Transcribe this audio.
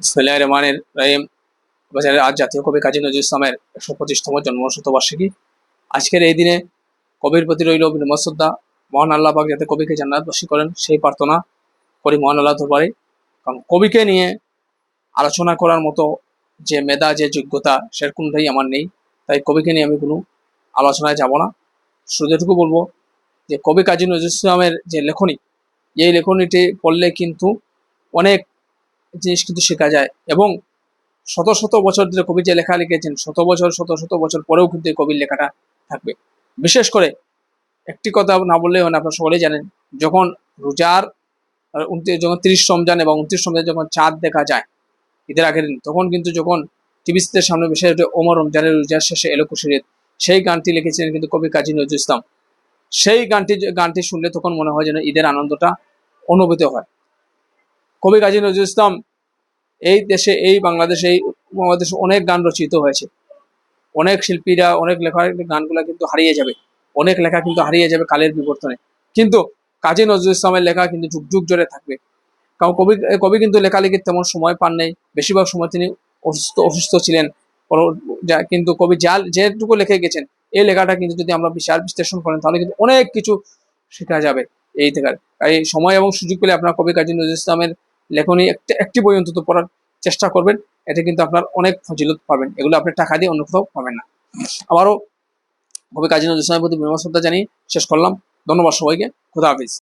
ইসমিল্লাহ রহমানের রহিম আজ জাতীয় কবি কাজী নজরুল ইসলামের একশো পঁচিশতম জন্মশতবার্ষিকী। আজকের এই দিনে কবির প্রতি রইল বিনম্র শ্রদ্ধা মহান আল্লাহ পাক যাতে কবিকে জান্নাতবাসী করেন, সেই প্রার্থনা করি মহান আল্লাহ দরবারে। কারণ কবিকে নিয়ে আলোচনা করার মতো যে মেধা, যে যোগ্যতা, সেরকমটাই আমার নেই। তাই কবিকে নিয়ে আমি কোনো আলোচনায় যাব না। শুধু বলব যে কবি কাজী নজরুল ইসলামের যে লেখনী, এই লেখনীটি পড়লে কিন্তু অনেক জিনিস কিন্তু শেখা যায়। এবং শত শত বছর ধরে কবি যে লেখা লিখেছেন, শত বছর, শত শত বছর পরেও কিন্তু এই কবির লেখাটা থাকবে। বিশেষ করে একটি কথা না বললেই হয় আপনারা সকলেই জানেন, যখন রোজার যখন তিরিশ রমজান এবং উনত্রিশ রমজান যখন চাঁদ দেখা যায় ঈদের আগের দিন, তখন কিন্তু যখন টিভি স্ক্রিনের সামনে বিশেষ ওমর রমজানের রোজার শেষে এলো খুশির সেই গানটি লিখেছিলেন কিন্তু কবি কাজী নজরুল ইসলাম। সেই গানটি গানটি শুনলে তখন মনে হয় যেন ঈদের আনন্দটা অনুভূত হয়। কবি কাজী নজরুল ইসলাম এই দেশে, এই বাংলাদেশে এই বাংলাদেশে অনেক গান রচিত হয়েছে। অনেক শিল্পীরা, অনেক লেখার গানগুলো কিন্তু হারিয়ে যাবে। অনেক লেখা কিন্তু হারিয়ে যাবে কালের বিবর্তনে। কিন্তু কাজী নজরুল ইসলামের লেখা কিন্তু যুগ যুগ জুড়ে থাকবে। কারণ কবি কবি কিন্তু লেখালেখির তেমন সময় পান নাই। বেশিরভাগ সময় তিনি অসুস্থ অসুস্থ ছিলেন। কিন্তু কবি যা, যেটুকু লিখে গেছেন, এই লেখাটা কিন্তু যদি আমরা বিশাল বিশ্লেষণ করেন, তাহলে কিন্তু অনেক কিছু শেখা যাবে। এই থেকে এই সময় এবং সুযোগ পেলে আপনার কবি কাজী নজরুল ইসলামের লেখনী একটি একটি বই অন্তত পড়ার চেষ্টা করবেন। এতে কিন্তু আপনার অনেক ফজিলত পাবেন। এগুলো আপনি টাকা দিয়ে অন্য কোথাও পাবেন না। আবারও কবি কাজী নজর ইসলামের প্রতি বিনম্র শ্রদ্ধা জানিয়ে শেষ করলাম। ধন্যবাদ সবাইকে। খুদা হাফিজ।